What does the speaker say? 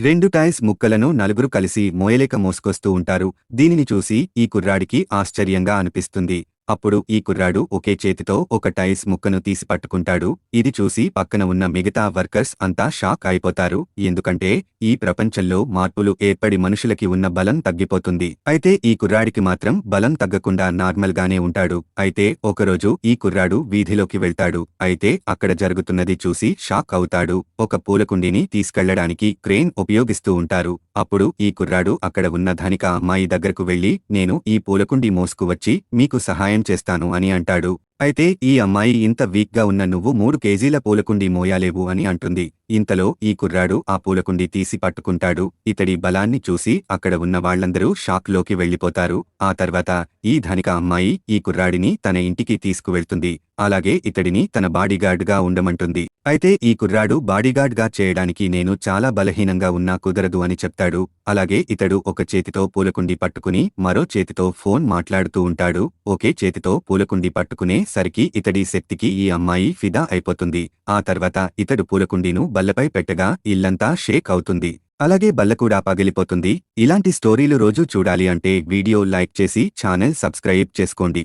రెండు టైల్స్ ముక్కలను నలుగురు కలిసి మోయలేక మోసుకొస్తూ ఉంటారు. దీనిని చూసి ఈ కుర్రాడికి ఆశ్చర్యంగా అనిపిస్తుంది. అప్పుడు ఈ కుర్రాడు ఒకే చేతితో ఒక టైల్స్ ముక్కను తీసి పట్టుకుంటాడు. ఇది చూసి పక్కన ఉన్న మిగతా వర్కర్స్ అంతా షాక్ అయిపోతారు. ఎందుకంటే ఈ ప్రపంచంలో మార్పులు ఏర్పడి మనుషులకి ఉన్న బలం తగ్గిపోతుంది. అయితే ఈ కుర్రాడికి మాత్రం బలం తగ్గకుండా నార్మల్గానే ఉంటాడు. అయితే ఒకరోజు ఈ కుర్రాడు వీధిలోకి వెళ్తాడు. అయితే అక్కడ జరుగుతున్నది చూసి షాక్ అవుతాడు. ఒక పూలకుండిని తీసుకెళ్ళడానికి క్రేన్ ఉపయోగిస్తూ ఉంటారు. అప్పుడు ఈ కుర్రాడు అక్కడ ఉన్న ధనిక అమ్మాయి దగ్గరకు వెళ్ళి నేను ఈ పూలకుండి మోసుకువచ్చి మీకు సహాయం చేస్తాను అని అంటాడు. అయితే ఈ అమ్మాయి ఇంత వీక్గా ఉన్న నువ్వు మూడు కేజీల పూలకుండి మోయాలేవు అని అంటుంది. ఇంతలో ఈ కుర్రాడు ఆ పూలకుండి తీసి పట్టుకుంటాడు. ఇతడి బలాన్ని చూసి అక్కడ ఉన్న వాళ్ళందరూ షాక్లోకి వెళ్ళిపోతారు ఆ తర్వాత ఈ ధనిక అమ్మాయి ఈ కుర్రాడిని తన ఇంటికి తీసుకువెళ్తుంది. అలాగే ఇతడిని తన బాడీగార్డ్గా ఉండమంటుంది. అయితే ఈ కుర్రాడు బాడీగార్డ్గా చేయడానికి నేను చాలా బలహీనంగా ఉన్నా కుదరదు అని చెప్తాడు. అలాగే ఇతడు ఒక చేతితో పూలకుండి పట్టుకుని మరో చేతితో ఫోన్ మాట్లాడుతూ ఉంటాడు. ఒకే చేతితో పూలకుండి పట్టుకునే సరికి ఇతడి శక్తికి ఈ అమ్మాయి ఫిదా అయిపోతుంది. ఆ తర్వాత ఇతడు పూలకుండీను బల్లపై పెట్టగా ఇల్లంతా షేక్ అవుతుంది. అలాగే బల్ల కూడా పగిలిపోతుంది. ఇలాంటి స్టోరీలు రోజూ చూడాలి అంటే వీడియో లైక్ చేసి ఛానల్ సబ్స్క్రైబ్ చేసుకోండి.